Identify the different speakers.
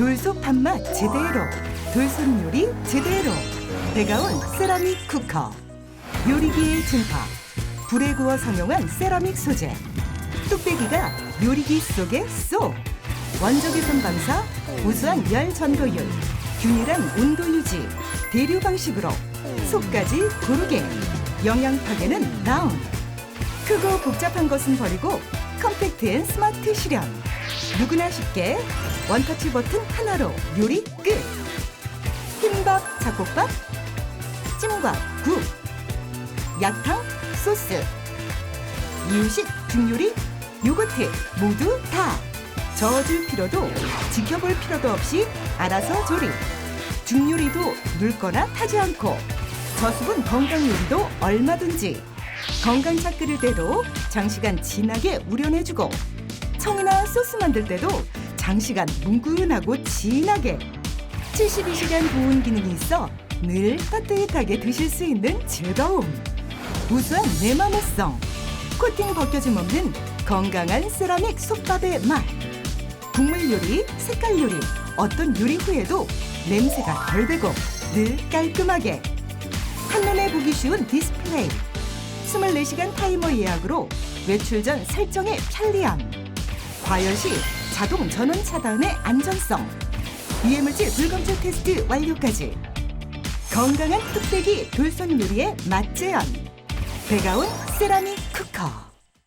Speaker 1: 돌솥 밥맛 제대로 돌솥 요리 제대로. 배가온 세라믹 쿠커. 요리기의 진파. 불에 구워 성용한 세라믹 소재. 뚝배기가 요리기 속에 쏙. 원적외선 방사 우수한 열 전도율 균일한 온도 유지 대류 방식으로 속까지 고르게. 영양 파괴는 다운. 크고 복잡한 것은 버리고 컴팩트앤 스마트 실현 누구나 쉽게 원터치 버튼 하나로 요리 끝. 흰밥 잡곡밥 찜과 국 약탕 소스 이유식 중요리 요거트 모두 다. 저어줄 필요도 지켜볼 필요도 없이 알아서 조리. 중요리도 늙거나 타지 않고 저수분 건강 요리도 얼마든지 건강 차 끓일 때도 장시간 진하게 우려내주고 소스 만들 때도 장시간 뭉근하고 진하게 72시간 보온 기능이 있어 늘 따뜻하게 드실 수 있는 즐거움. 우수한 내마모성. 코팅 벗겨짐 없는 건강한 세라믹 솥밥의 맛. 국물 요리, 색깔 요리 어떤 요리 후에도 냄새가 덜 배고 늘 깔끔하게. 한눈에 보기 쉬운 디스플레이. 24시간 타이머 예약으로 외출 전 설정의 편리함 과열 시 자동 전원 차단의 안전성 유해물질 불검출 테스트 완료까지 건강한 뚝배기 돌손 요리의 맛 재현 배가온 세라믹 쿠커